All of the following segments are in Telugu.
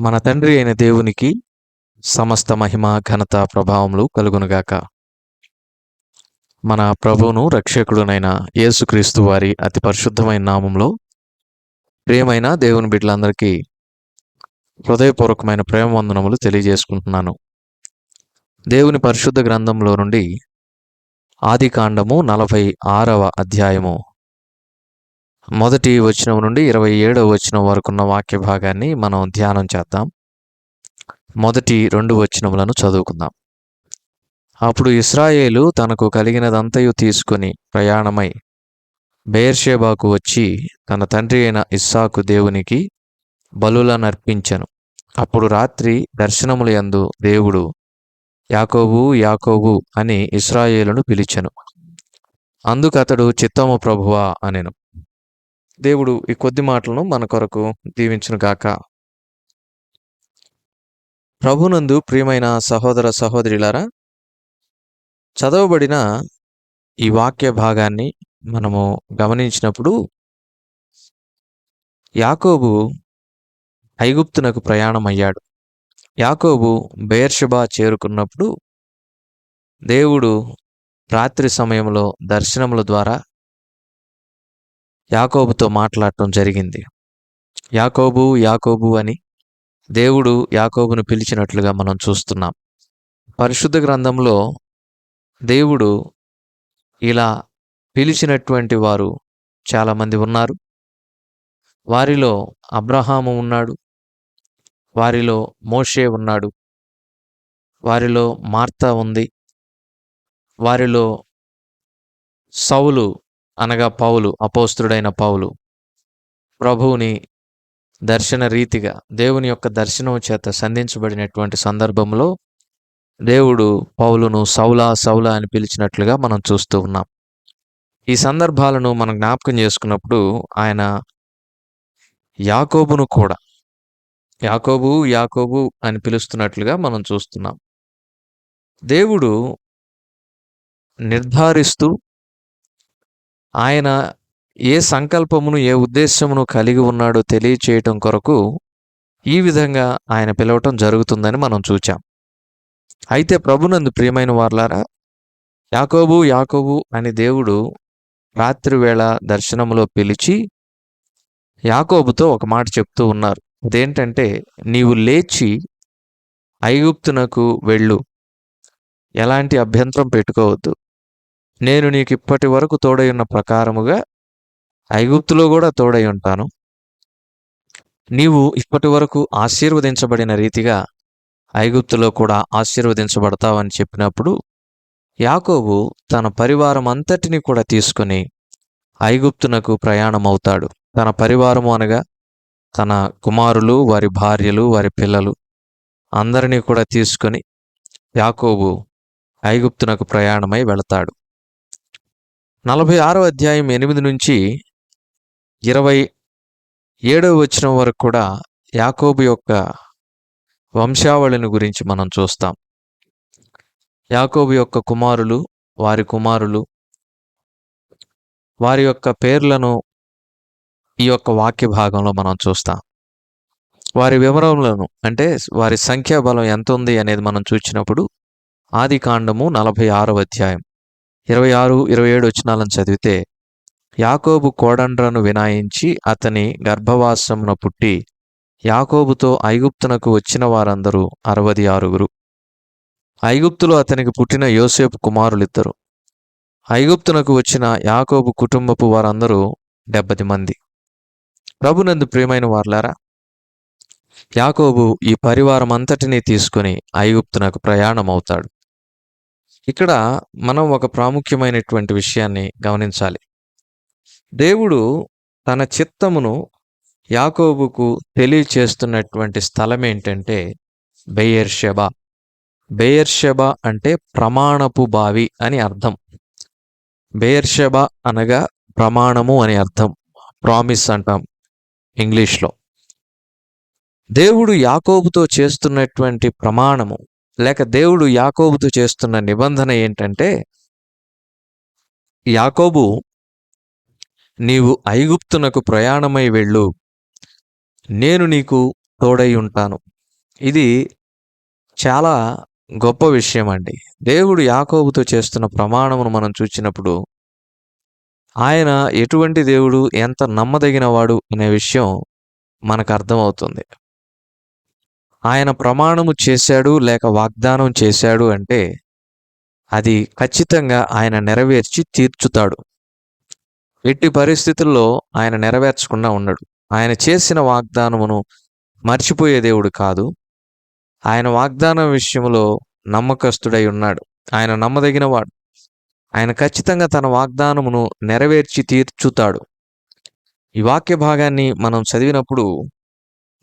మన తండ్రి అయిన దేవునికి సమస్త మహిమ ఘనత ప్రభావములు కలుగునుగాక. మన ప్రభువును రక్షకుడునైన యేసుక్రీస్తు వారి అతి పరిశుద్ధమైన నామంలో ప్రియమైన దేవుని బిడ్డలందరికీ హృదయపూర్వకమైన ప్రేమ వందనములు తెలియజేసుకుంటున్నాను. దేవుని పరిశుద్ధ గ్రంథంలో నుండి ఆది కాండము నలభై ఆరవ అధ్యాయము మొదటి వచనం నుండి ఇరవై ఏడవ వచనం వరకు ఉన్న వాక్య భాగాన్ని మనం ధ్యానం చేద్దాం. మొదటి రెండు వచనములను చదువుకుందాం. అప్పుడు ఇస్రాయేలు తనకు కలిగినదంతయు తీసుకొని ప్రయాణమై బేర్షేబాకు వచ్చి తన తండ్రి అయిన ఇస్సాకు దేవునికి బలులనర్పించను. అప్పుడు రాత్రి దర్శనముల యందు దేవుడు యాకోబు యాకోబు అని ఇస్రాయేలును పిలిచెను. అందుకతడు చిత్తము ప్రభువా అనెను. దేవుడు ఈ కొద్ది మాటలను మన కొరకు దీవించును గాక ప్రభునందు ప్రియమైన సహోదర సహోదరులారా చదవబడిన ఈ వాక్య భాగాన్ని మనము గమనించినప్పుడు యాకోబు ఐగుప్తునకు ప్రయాణమయ్యాడు. యాకోబు బేర్షబా చేరుకున్నప్పుడు దేవుడు రాత్రి సమయంలో దర్శనముల ద్వారా యాకోబుతో మాట్లాడటం జరిగింది. యాకోబు యాకోబు అని దేవుడు యాకోబును పిలిచినట్లుగా మనం చూస్తున్నాం. పరిశుద్ధ గ్రంథంలో దేవుడు ఇలా పిలిచినటువంటి వారు చాలామంది ఉన్నారు. వారిలో అబ్రహాము ఉన్నాడు. వారిలో మోషే ఉన్నాడు. వారిలో మార్తా ఉంది. వారిలో సౌలు అనగా పౌలు అపోస్తుడైన పౌలు. ప్రభువుని దర్శన రీతిగా దేవుని యొక్క దర్శనం చేత సంధించబడినటువంటి సందర్భంలో దేవుడు పౌలును సౌలా సౌలా అని పిలిచినట్లుగా మనం చూస్తూ ఉన్నాం. ఈ సందర్భాలను మనం జ్ఞాపకం చేసుకున్నప్పుడు ఆయన యాకోబును కూడా యాకోబు యాకోబు అని పిలుస్తున్నట్లుగా మనం చూస్తున్నాం. దేవుడు నిర్ధారిస్తూ ఆయన ఏ సంకల్పమును ఏ ఉద్దేశమును కలిగి ఉన్నాడో తెలియచేయటం కొరకు ఈ విధంగా ఆయన పిలవటం జరుగుతుందని మనం చూచాం. అయితే ప్రభునందు ప్రియమైన వార్లారా యాకోబు యాకోబు అని దేవుడు రాత్రి వేళ దర్శనములో పిలిచి యాకోబుతో ఒక మాట చెప్తూ ఉన్నారు. అదేంటంటే నీవు లేచి ఐగుప్తునకు వెళ్ళు. ఎలాంటి అభ్యంతరం పెట్టుకోవద్దు. నేను నీకు ఇప్పటి వరకు తోడై ఉన్న ప్రకారముగా ఐగుప్తులో కూడా తోడై ఉంటాను. నీవు ఇప్పటి వరకు ఆశీర్వదించబడిన రీతిగా ఐగుప్తులో కూడా ఆశీర్వదించబడతావని చెప్పినప్పుడు యాకోబు తన పరివారం అంతటిని కూడా తీసుకొని ఐగుప్తునకు ప్రయాణమవుతాడు. తన పరివారము అనగా తన కుమారులు వారి భార్యలు వారి పిల్లలు అందరినీ కూడా తీసుకొని యాకోబు ఐగుప్తునకు ప్రయాణమై వెళతాడు. నలభై ఆరో అధ్యాయం ఎనిమిది నుంచి ఇరవై ఏడవ వచనం వరకు కూడా యాకోబు యొక్క వంశావళిని గురించి మనం చూస్తాం. యాకోబు యొక్క కుమారులు వారి కుమారులు వారి యొక్క పేర్లను ఈ యొక్క వాక్య భాగంలో మనం చూస్తాం. వారి వివరములను అంటే వారి సంఖ్యాబలం ఎంత ఉంది అనేది మనం చూసినప్పుడు ఆది కాండము నలభై ఆరవ అధ్యాయం. ఇరవై ఆరు ఇరవై ఏడు వచనాలను చదివితే యాకోబు కోడండ్రను వినాయించి అతని గర్భవాసమున పుట్టి యాకోబుతో ఐగుప్తునకు వచ్చిన వారందరూ అరవది ఆరుగురు. ఐగుప్తులో అతనికి పుట్టిన యోసేపు కుమారులిద్దరు. ఐగుప్తునకు వచ్చిన యాకోబు కుటుంబపు వారందరూ డెబ్బది మంది. ప్రభునందు ప్రియమైన వార్లారా యాకోబు ఈ పరివారం అంతటినీ తీసుకుని ఐగుప్తునకు ప్రయాణం అవుతాడు ఇక్కడ మనం ఒక ప్రాముఖ్యమైనటువంటి విషయాన్ని గమనించాలి. దేవుడు తన చిత్తమును యాకోబుకు తెలియచేస్తున్నటువంటి స్థలం ఏంటంటే బెయర్షెబా. బెయర్షెబా అంటే ప్రమాణపు బావి అని అర్థం. బెయర్షెబా అనగా ప్రమాణము అని అర్థం. ప్రామిస్ అంటాం ఇంగ్లీష్లో. దేవుడు యాకోబుతో చేస్తున్నటువంటి ప్రమాణము లేక దేవుడు యాకోబుతో చేస్తున్న నిబంధన ఏంటంటే యాకోబు నీవు ఐగుప్తునకు ప్రయాణమై వెళ్ళు. నేను నీకు తోడై ఉంటాను. ఇది చాలా గొప్ప విషయం అండి దేవుడు యాకోబుతో చేస్తున్న ప్రమాణమును మనం చూసినప్పుడు ఆయన ఎటువంటి దేవుడు ఎంత నమ్మదగినవాడు అనే విషయం మనకు అర్థమవుతుంది. ఆయన ప్రమాణము చేశాడు లేక వాగ్దానం చేశాడు అంటే అది ఖచ్చితంగా ఆయన నెరవేర్చి తీర్చుతాడు. ఎట్టి పరిస్థితుల్లో ఆయన నెరవేర్చకుండా ఉండడు. ఆయన చేసిన వాగ్దానమును మర్చిపోయే దేవుడు కాదు. ఆయన వాగ్దానం విషయంలో నమ్మకస్తుడై ఉన్నాడు. ఆయన నమ్మదగినవాడు. ఆయన ఖచ్చితంగా తన వాగ్దానమును నెరవేర్చి తీర్చుతాడు. ఈ వాక్య భాగాన్ని మనం చదివినప్పుడు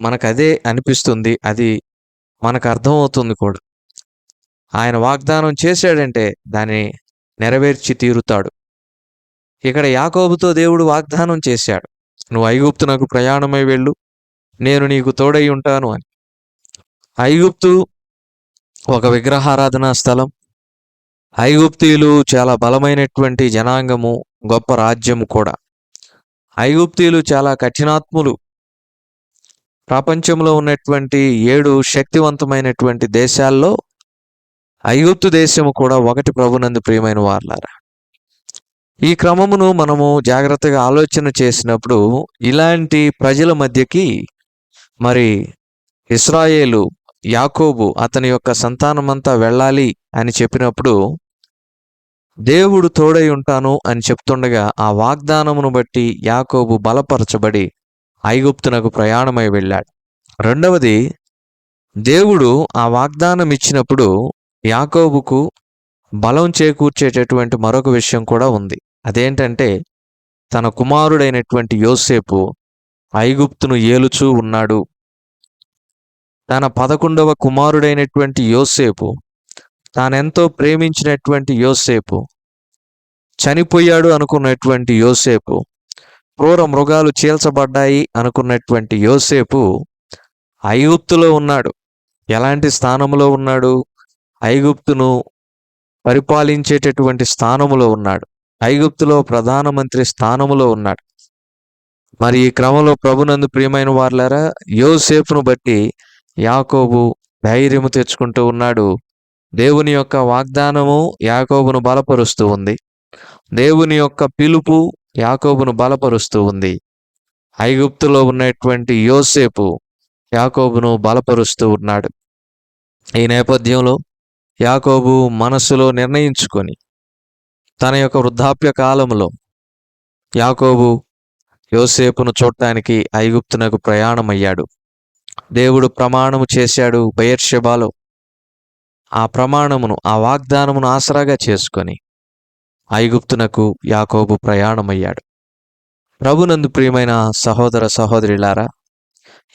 మనకు అదే అనిపిస్తుంది. అది మనకు అర్థమవుతుంది కూడా. ఆయన వాగ్దానం చేశాడంటే దాన్ని నెరవేర్చి తీరుతాడు. ఇక్కడ యాకోబుతో దేవుడు వాగ్దానం చేశాడు. నువ్వు ఐగుప్తు నాకు ప్రయాణమై వెళ్ళు. నేను నీకు తోడై ఉంటాను అని. ఐగుప్తు ఒక విగ్రహారాధనా స్థలం. ఐగుప్తీయులు చాలా బలమైనటువంటి జనాంగము గొప్ప రాజ్యము కూడా. ఐగుప్తీయులు చాలా కఠినాత్ములు. ప్రపంచంలో ఉన్నటువంటి ఏడు శక్తివంతమైనటువంటి దేశాల్లో ఐగుప్తు దేశము కూడా ఒకటి ప్రభునందు ప్రియమైన వార్లారా. ఈ క్రమమును మనము జాగ్రత్తగా ఆలోచన చేసినప్పుడు ఇలాంటి ప్రజల మధ్యకి మరి ఇస్రాయేలు యాకోబు అతని యొక్క సంతానమంతా వెళ్ళాలి అని చెప్పినప్పుడు దేవుడు తోడై ఉంటాను అని చెప్తుండగా ఆ వాగ్దానమును బట్టి యాకోబు బలపరచబడి ఐగుప్తునకు ప్రయాణమై వెళ్ళాడు. రెండవది దేవుడు ఆ వాగ్దానం ఇచ్చినప్పుడు యాకోబుకు బలం చేకూర్చేటటువంటి మరొక విషయం కూడా ఉంది. అదేంటంటే తన కుమారుడైనటువంటి యోసేపు ఐగుప్తును ఏలుచూ ఉన్నాడు. తన పదకొండవ కుమారుడైనటువంటి యోసేపు తానెంతో ప్రేమించినటువంటి యోసేపు చనిపోయాడు అనుకున్నటువంటి యోసేపు క్రూర మృగాలు చీల్చబడ్డాయి అనుకున్నటువంటి యోసేపు ఐగుప్తులో ఉన్నాడు. ఎలాంటి స్థానంలో ఉన్నాడు? ఐగుప్తును పరిపాలించేటటువంటి స్థానములో ఉన్నాడు. ఐగుప్తులో ప్రధానమంత్రి స్థానములో ఉన్నాడు. మరి ఈ క్రమంలో ప్రభునందు ప్రియమైన వార్లారా యోసేపును బట్టి యాకోబు ధైర్యము తెచ్చుకుంటూ ఉన్నాడు. దేవుని యొక్క వాగ్దానము యాకోబును బలపరుస్తూ ఉంది. దేవుని యొక్క పిలుపు యాకోబును బలపరుస్తూ ఉంది. ఐగుప్తులో ఉన్నటువంటి యోసేపు యాకోబును బలపరుస్తూ ఉన్నాడు. ఈ నేపథ్యంలో యాకోబు మనస్సులో నిర్ణయించుకొని తన యొక్క వృద్ధాప్య కాలంలో యాకోబు యోసేపును చూడటానికి ఐగుప్తునకు ప్రయాణమయ్యాడు. దేవుడు ప్రమాణము చేశాడు బయర్షబాలో. ఆ ప్రమాణమును ఆ వాగ్దానమును ఆసరాగా చేసుకొని ఐగుప్తునకు యాకోబు ప్రయాణమయ్యాడు. ప్రభునందు ప్రియమైన సహోదర సహోదరిలారా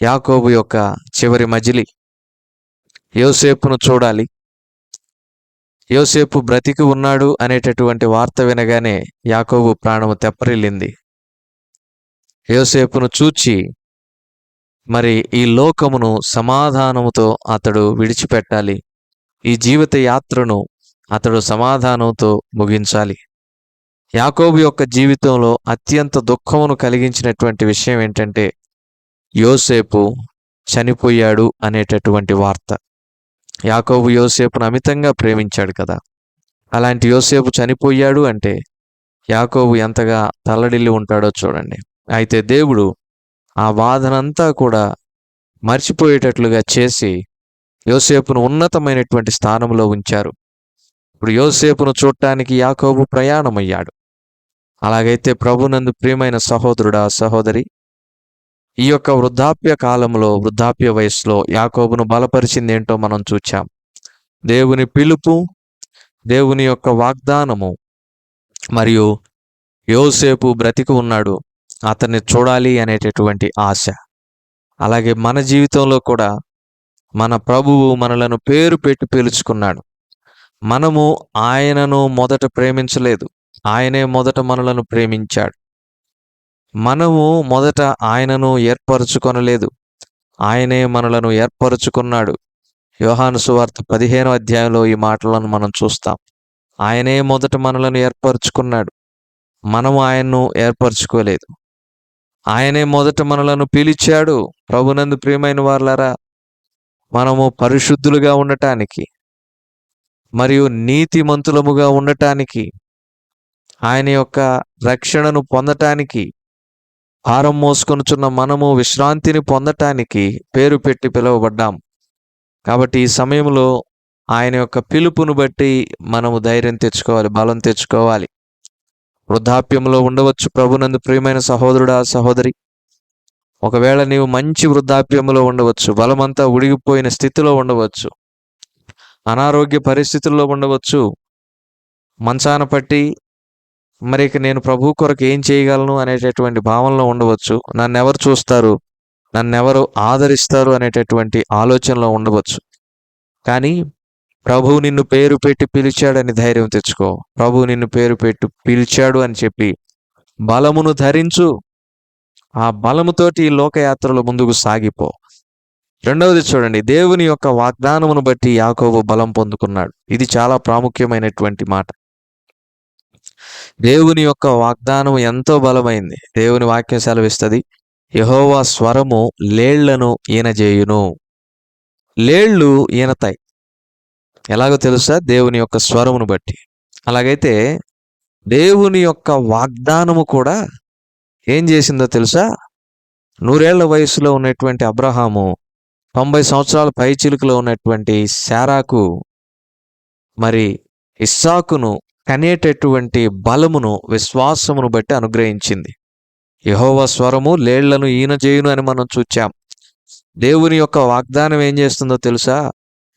యాకోబు యొక్క చివరి మజిలి యోసేపును చూడాలి. యోసేపు బ్రతికి ఉన్నాడు అనేటటువంటి వార్త వినగానే యాకోబు ప్రాణము తెప్పరిల్లింది. యోసేపును చూచి మరి ఈ లోకమును సమాధానముతో అతడు విడిచిపెట్టాలి. ఈ జీవిత యాత్రను అతడు సమాధానంతో ముగించాలి. యాకోబు యొక్క జీవితంలో అత్యంత దుఃఖమును కలిగించినటువంటి విషయం ఏంటంటే యోసేపు చనిపోయాడు అనేటటువంటి వార్త. యాకోబు యోసేపును అమితంగా ప్రేమించాడు కదా. అలాంటి యోసేపు చనిపోయాడు అంటే యాకోబు ఎంతగా తల్లడిల్లి ఉంటాడో చూడండి. అయితే దేవుడు ఆ బాధనంతా కూడా మర్చిపోయేటట్లుగా చేసి యోసేపును ఉన్నతమైనటువంటి స్థానంలో ఉంచారు. ఇప్పుడు యోసేపును చూడటానికి యాకోబు ప్రయాణమయ్యాడు. అలాగైతే ప్రభునందు ప్రియమైన సహోదరుడా సహోదరి ఈ యొక్క వృద్ధాప్య కాలంలో వృద్ధాప్య వయసులో యాకోబును బలపరిచింది ఏంటో మనం చూచాం. దేవుని పిలుపు దేవుని యొక్క వాగ్దానము మరియు యోసేపు బ్రతికి ఉన్నాడు అతన్ని చూడాలి అనేటటువంటి ఆశ. అలాగే మన జీవితంలో కూడా మన ప్రభువు మనలను పేరు పెట్టి పిలుచుకున్నాడు. మనము ఆయనను మొదట ప్రేమించలేదు. ఆయనే మొదట మనలను ప్రేమించాడు. మనము మొదట ఆయనను ఏర్పరచుకొనలేదు. ఆయనే మనలను ఏర్పరచుకున్నాడు. యోహాను సువార్త పదిహేనో అధ్యాయంలో ఈ మాటలను మనం చూస్తాం. ఆయనే మొదట మనలను ఏర్పరచుకున్నాడు. మనము ఆయన్ను ఏర్పరచుకోలేదు. ఆయనే మొదట మనలను పిలిచాడు. ప్రభునందు ప్రియమైన వాళ్ళారా మనము పరిశుద్ధులుగా ఉండటానికి మరియు నీతిమంతులముగా ఉండటానికి ఆయన యొక్క రక్షణను పొందటానికి భారం మోసుకొనుచున్న మనము విశ్రాంతిని పొందటానికి పేరు పెట్టి పిలువబడ్డాం. కాబట్టి ఈ సమయంలో ఆయన యొక్క పిలుపును బట్టి మనము ధైర్యం తెచ్చుకోవాలి బలం తెచ్చుకోవాలి. వృద్ధాప్యంలో ఉండవచ్చు ప్రభునందు ప్రియమైన సహోదరుడా సహోదరి. ఒకవేళ నీవు మంచి వృద్ధాప్యంలో ఉండవచ్చు బలమంతా ఉడిగిపోయిన స్థితిలో ఉండవచ్చు. అనారోగ్య పరిస్థితుల్లో ఉండవచ్చు. మంచాన పట్టి మరి ఇక నేను ప్రభు కొరకు ఏం చేయగలను అనేటటువంటి భావనలో ఉండవచ్చు. నన్ను ఎవరు చూస్తారు? నన్ను ఎవరు ఆదరిస్తారు అనేటటువంటి ఆలోచనలో ఉండవచ్చు. కానీ ప్రభు నిన్ను పేరు పెట్టి పిలిచాడని ధైర్యం తెచ్చుకో. ప్రభు నిన్ను పేరు పెట్టి పిలిచాడు అని చెప్పి బలమును ధరించు. ఆ బలముతోటి ఈ లోకయాత్రలో ముందుకు సాగిపో. రెండవది చూడండి దేవుని యొక్క వాగ్దానమును బట్టి యాకోబు బలం పొందుకున్నాడు. ఇది చాలా ప్రాముఖ్యమైనటువంటి మాట. దేవుని యొక్క వాగ్దానం ఎంతో బలమైంది. దేవుని వాక్యం సెలవిస్తుంది యహోవా స్వరము లేళ్ళను ఈనజేయును. లేళ్ళు ఈనతాయి. ఎలాగో తెలుసా? దేవుని యొక్క స్వరమును బట్టి. అలాగైతే దేవుని యొక్క వాగ్దానము కూడా ఏం చేసిందో తెలుసా? నూరేళ్ళ వయసులో ఉన్నటువంటి అబ్రహాము తొంభై సంవత్సరాల పై చిలుకలో ఉన్నటువంటి శారాకు మరి ఇస్సాకును కనేటటువంటి బలమును విశ్వాసమును బట్టి అనుగ్రహించింది. యహోవ స్వరము లేళ్ళను ఈనజేయును అని మనం చూచాం. దేవుని యొక్క వాగ్దానం ఏం చేస్తుందో తెలుసా?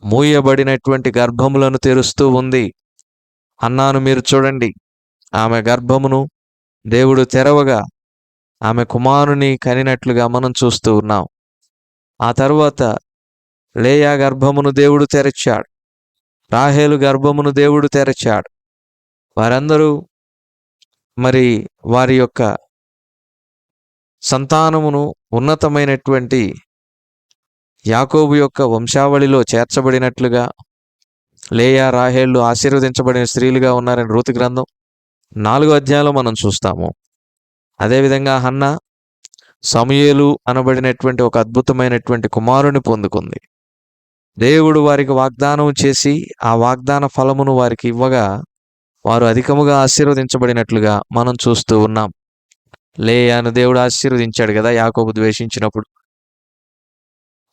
మూయబడినటువంటి గర్భములను తెరుస్తూ ఉంది. అన్నాను మీరు చూడండి. ఆమె గర్భమును దేవుడు తెరవగా ఆమె కుమారుని కనినట్లుగా మనం చూస్తూ ఉన్నాం. ఆ తర్వాత లేయా గర్భమును దేవుడు తెరచాడు. రాహేలు గర్భమును దేవుడు తెరచాడు. వారందరూ మరి వారి యొక్క సంతానమును ఉన్నతమైనటువంటి యాకోబు యొక్క వంశావళిలో చేర్చబడినట్లుగా లేయా రాహేళ్ళు ఆశీర్వదించబడిన స్త్రీలుగా ఉన్నారని రూతి గ్రంథం నాలుగో అధ్యాయంలో మనం చూస్తాము. అదేవిధంగా హన్న సమయలు అనబడినటువంటి ఒక అద్భుతమైనటువంటి కుమారుని పొందుకుంది. దేవుడు వారికి వాగ్దానం చేసి ఆ వాగ్దాన ఫలమును వారికి ఇవ్వగా వారు అధికముగా ఆశీర్వదించబడినట్లుగా మనం చూస్తూ ఉన్నాం. లేయాను దేవుడు ఆశీర్వదించాడు కదా యాకోబు ద్వేషించినప్పుడు.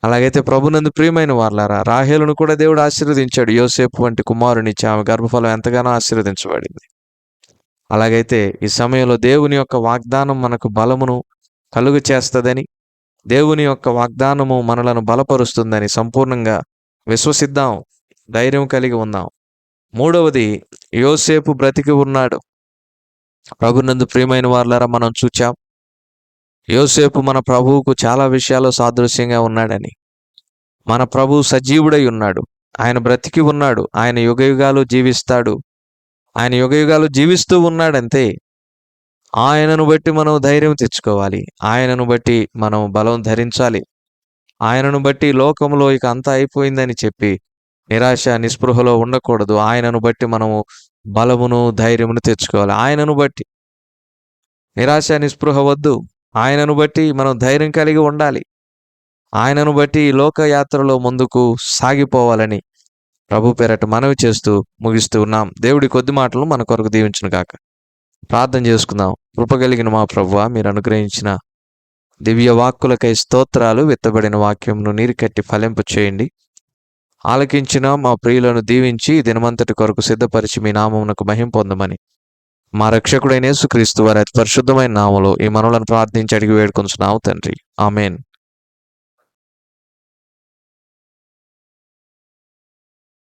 అలాగైతే ప్రభునందు ప్రియమైన వాళ్ళారా రాహేలును కూడా దేవుడు ఆశీర్వదించాడు. యోసేపు వంటి కుమారునిచ్చి ఆమె గర్భఫలం ఎంతగానో ఆశీర్వదించబడింది. అలాగైతే ఈ సమయంలో దేవుని యొక్క వాగ్దానం మనకు బలమును కలుగు చేస్తుందని దేవుని యొక్క వాగ్దానము మనలను బలపరుస్తుందని సంపూర్ణంగా విశ్వసిద్దాం ధైర్యం కలిగి ఉందాం. మూడవది యోసేపు బ్రతికి ఉన్నాడు. ప్రభునందు ప్రియమైన వాళ్ళారా మనం చూచాం యోసేపు మన ప్రభువుకు చాలా విషయాల్లో సాదృశ్యంగా ఉన్నాడని. మన ప్రభు సజీవుడై ఉన్నాడు. ఆయన బ్రతికి ఉన్నాడు. ఆయన యుగయుగాలు జీవిస్తాడు. ఆయన యుగయుగాలు జీవిస్తూ ఉన్నాడంతే. ఆయనను బట్టి మనం ధైర్యం తెచ్చుకోవాలి. ఆయనను బట్టి మనం బలం ధరించాలి. ఆయనను బట్టి లోకంలో ఇక అంతా అయిపోయిందని చెప్పి నిరాశ నిస్పృహలో ఉండకూడదు. ఆయనను బట్టి మనము బలమును ధైర్యమును తెచ్చుకోవాలి. ఆయనను బట్టి నిరాశ నిస్పృహ వద్దు. ఆయనను బట్టి మనం ధైర్యం కలిగి ఉండాలి. ఆయనను బట్టి లోకయాత్రలో ముందుకు సాగిపోవాలని ప్రభు పేరట మనవి చేస్తూ ముగిస్తూ ఉన్నాం. దేవుడి కొద్ది మాటలు మన కొరకు దీవించును కాక ప్రార్థన చేసుకుందాం. కృపగలిగిన మా ప్రభువ మీరు అనుగ్రహించిన దివ్య వాక్కులకై స్తోత్రాలు విత్తబడిన వాక్యంను నీరుకట్టి ఫలింపు చేయండి. ఆలకించిన మా ప్రియులను దీవించి దినమంతటి కొరకు సిద్ధపరిచి మీ నామమునకు మహిం పొందమని. మా రక్షకుడైన యేసుక్రీస్తు వారి అతి పరిశుద్ధమైన నామలో ఈ మనలను ప్రార్థించి అడిగి వేడుకొంచున్నావు తండ్రి. ఆమెన్.